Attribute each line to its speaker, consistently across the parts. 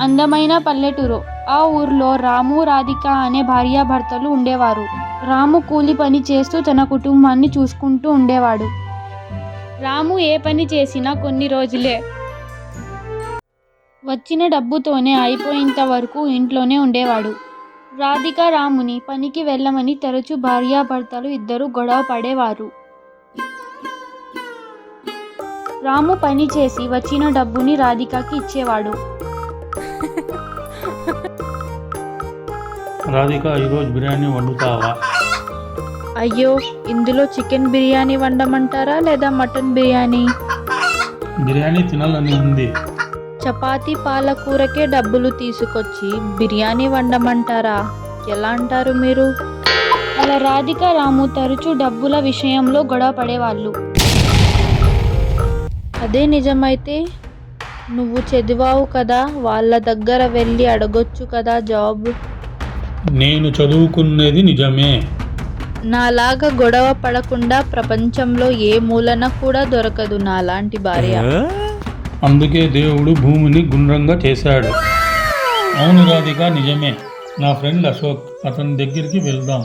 Speaker 1: అందమైన పల్లెటూరు. ఆ ఊర్లో రాము రాధిక అనే భార్యాభర్తలు ఉండేవారు. రాము కూలి పని చేస్తూ తన కుటుంబాన్ని చూసుకుంటూ ఉండేవాడు. రాము ఏ పని చేసినా కొన్ని రోజులే వచ్చిన డబ్బుతోనే అయిపోయేంత వరకు ఇంట్లోనే ఉండేవాడు. రాధిక రాముని పనికి వెళ్ళమని తరచూ భార్యాభర్తలు ఇద్దరు గొడవ పడేవారు. రాము పని చేసి వచ్చిన డబ్బుని రాధికకి ఇచ్చేవాడు.
Speaker 2: రాధిక ఈరోజు బిర్యానీ వండుతావా?
Speaker 1: అయ్యో ఇందులో చికెన్ బిర్యానీ వండమంటారా లేదా మటన్ బిర్యానీ?
Speaker 2: బిర్యానీ తినాలని ఉంది.
Speaker 1: చపాతీ పాలకూరకే డబ్బులు తీసుకొచ్చి బిర్యానీ వండమంటారా? ఎలా అంటారు మీరు? అలా రాధిక రాము తరచూ డబ్బుల విషయంలో గొడవ పడేవాళ్ళు. అదే నిజమైతే నువ్వు చదివావు కదా వాళ్ళ దగ్గర వెళ్ళి అడగొచ్చు కదా జాబ్.
Speaker 2: నేను చదువుకున్నది నిజమే.
Speaker 1: నాలాగా గొడవ పడకుండా ప్రపంచంలో ఏ మూలన కూడా దొరకదు నాలాంటి భార్య.
Speaker 2: అందుకే దేవుడు భూమిని గుండ్రంగా చేశాడు. అవును రాధిక నిజమే. నా ఫ్రెండ్ అశోక్ అతని దగ్గరికి వెళ్దాం.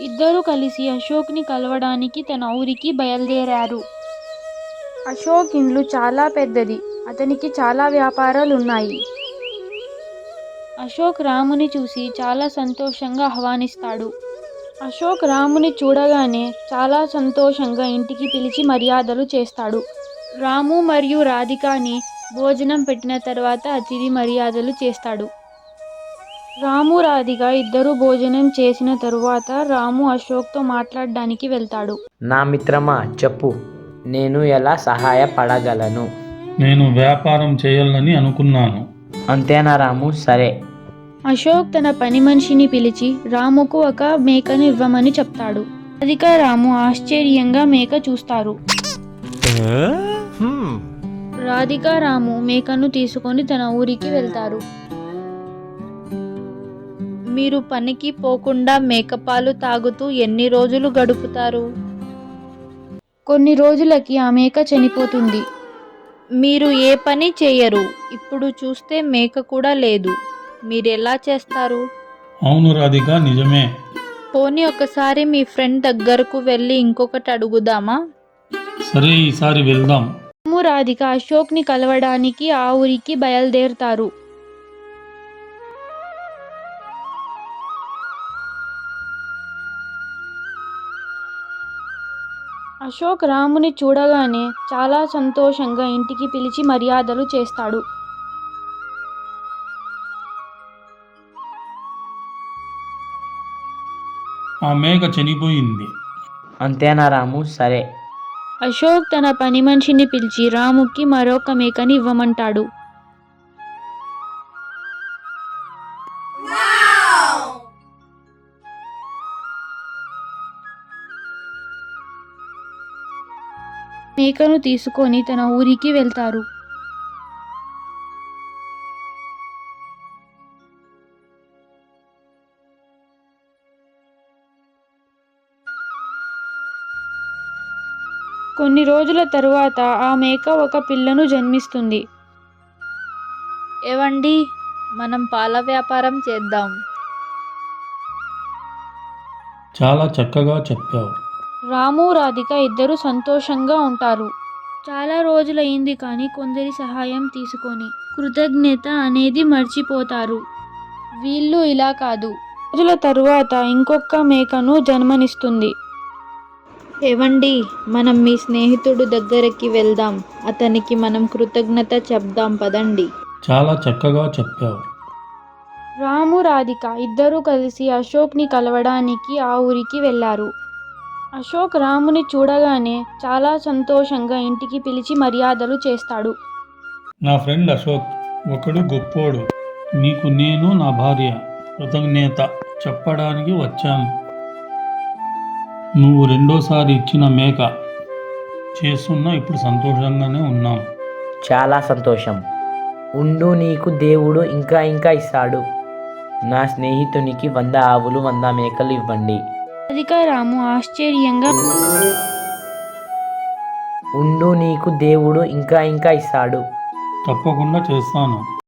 Speaker 1: ఇద్దరూ కలిసి అశోక్ని కలవడానికి తన ఊరికి బయలుదేరారు. అశోక్ ఇండ్లు చాలా పెద్దది. అతనికి చాలా వ్యాపారాలు ఉన్నాయి అశోక్ రాముని చూసి చాలా సంతోషంగా ఆహ్వానిస్తాడు. అశోక్ రాముని చూడగానే చాలా సంతోషంగా ఇంటికి పిలిచి మర్యాదలు చేస్తాడు. రాము మరియు రాధికాని భోజనం పెట్టిన తర్వాత అతిథి మర్యాదలు చేస్తాడు. రాము రాధిక ఇద్దరు భోజనం చేసిన తరువాత రాము అశోక్తో మాట్లాడడానికి వెళ్తాడు.
Speaker 3: నా మిత్రమా చెప్పు. నేను ఎలా సహాయపడగలను?
Speaker 2: నేను వ్యాపారం చేయాలని అనుకున్నాను.
Speaker 3: అంతేనా రాము? సరే.
Speaker 1: అశోక్ తన పని మనిషిని పిలిచి రాముకు ఒక మేకను ఇవ్వమని చెప్తాడు. రాధిక రాము ఆశ్చర్యంగా మేక చూస్తారు. రాధిక రాము మేకను తీసుకొని తన ఊరికి వెళ్తారు. మీరు పనికి పోకుండా మేకపాలు తాగుతూ ఎన్ని రోజులు గడుపుతారు? కొన్ని రోజులకి ఆ మేక చనిపోతుంది. మీరు ఏ పని చేయరు. ఇప్పుడు చూస్తే మేక కూడా లేదు. మీరు ఎలా చేస్తారు?
Speaker 2: అవును రాధిక నిజమే.
Speaker 1: పోనీ ఒకసారి మీ ఫ్రెండ్ దగ్గరకు వెళ్ళి ఇంకొకటి అడుగుదామా?
Speaker 2: సరే ఈసారి వెళ్దాం.
Speaker 1: రాము రాధిక అశోక్ని కలవడానికి ఆ ఊరికి బయలుదేరుతారు. అశోక్ రాముని చూడగానే చాలా సంతోషంగా ఇంటికి పిలిచి మర్యాదలు చేస్తాడు.
Speaker 2: ఆ మేక చనిపోయింది.
Speaker 3: అంతేనా రాము? సరే.
Speaker 1: అశోక్ తన పని మనిషిని పిలిచి రాముకి మరొక మేకని ఇవ్వమంటాడు. మేకను తీసుకొని తన ఊరికి వెళ్తారు. కొన్ని రోజుల తరువాత ఆ మేక ఒక పిల్లను జన్మిస్తుంది. ఏవండి మనం పాల వ్యాపారం చేద్దాం.
Speaker 2: చాలా చక్కగా చెప్పావు.
Speaker 1: రాము రాధిక ఇద్దరు సంతోషంగా ఉంటారు. చాలా రోజులైంది కానీ కొందరి సహాయం తీసుకొని కృతజ్ఞత అనేది మర్చిపోతారు. వీళ్ళు ఇలా కాదు. రోజుల తరువాత ఇంకొక మేకను జన్మనిస్తుంది. ఏవండి మనం మీ స్నేహితుడు దగ్గరికి వెళ్దాం అతనికి మనం కృతజ్ఞత చెప్దాం పదండి.
Speaker 2: చాలా చక్కగా చెప్పావు.
Speaker 1: రాము రాధిక ఇద్దరూ కలిసి అశోక్ని కలవడానికి ఆ ఊరికి వెళ్ళారు. అశోక్ రాముని చూడగానే చాలా సంతోషంగా ఇంటికి పిలిచి మర్యాదలు చేస్తాడు.
Speaker 2: నా ఫ్రెండ్ అశోక్ ఒకడు గొప్పోడు. నీకు నేను నా భార్య కృతజ్ఞత చెప్పడానికి వచ్చాను. నువ్వు రెండోసారి ఇచ్చిన మేక చేస్తున్నా ఇప్పుడు సంతోషంగానే ఉన్నాం.
Speaker 3: చాలా సంతోషం. ఉండు నీకు దేవుడు ఇంకా ఇంకా ఇస్తాడు. నా స్నేహితునికి వంద ఆవులు వంద మేకలు ఇవ్వండి.
Speaker 1: రాధిక రాము ఆశ్చర్యంగా
Speaker 3: ఉండు నీకు దేవుడు ఇంకా ఇంకా ఇస్తాడు.
Speaker 2: తప్పకుండా చేస్తాను.